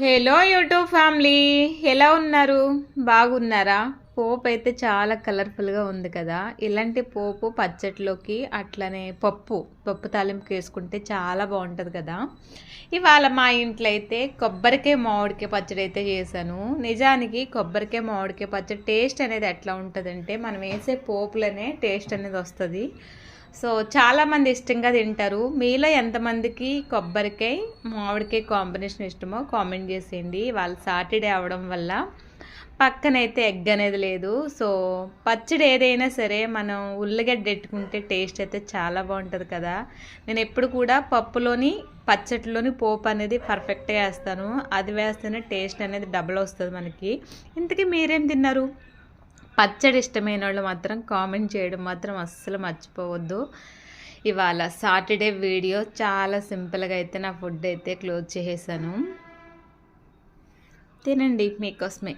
Hello YouTube family ఎలా ఉన్నారు? బాగున్నారా? పోపు అయితే చాలా కలర్ఫుల్గా ఉంది కదా. ఇలాంటి పోపు పచ్చట్లోకి అట్లనే పప్పు పప్పు తాలింపుకి వేసుకుంటే చాలా బాగుంటుంది కదా. ఇవాళ మా ఇంట్లో అయితే కొబ్బరికాయ మామిడికాయ పచ్చడి అయితే చేశాను. నిజానికి కొబ్బరికాయ మామిడికాయ పచ్చడి టేస్ట్ అనేది ఎట్లా ఉంటుందంటే మనం వేసే పోపులనే టేస్ట్ అనేది వస్తుంది. సో చాలామంది ఇష్టంగా తింటారు. మీలో ఎంతమందికి కొబ్బరికాయ మామిడికాయ కాంబినేషన్ ఇష్టమో కామెంట్ చేసేయండి. వాళ్ళు సాటర్డే అవడం వల్ల పక్కనైతే ఎగ్ అనేది లేదు. సో పచ్చడి ఏదైనా సరే మనం ఉల్లిగడ్డ పెట్టుకుంటే టేస్ట్ అయితే చాలా బాగుంటుంది కదా. నేను ఎప్పుడు కూడా పప్పులోని పచ్చటిలోని పోపు అనేది పర్ఫెక్ట్గా వేస్తాను. అది వేస్తేనే టేస్ట్ అనేది డబుల్ వస్తుంది మనకి. ఇంతకీ మీరేం తిన్నారు? పచ్చడి ఇష్టమైన వాళ్ళు మాత్రం కామెంట్ చేయడం మాత్రం అస్సలు మర్చిపోవద్దు. ఇవాళ సాటర్డే వీడియో. చాలా సింపుల్గా అయితే నా ఫుడ్ అయితే క్లోజ్ చేసేసాను. తినండి మీకోసమే.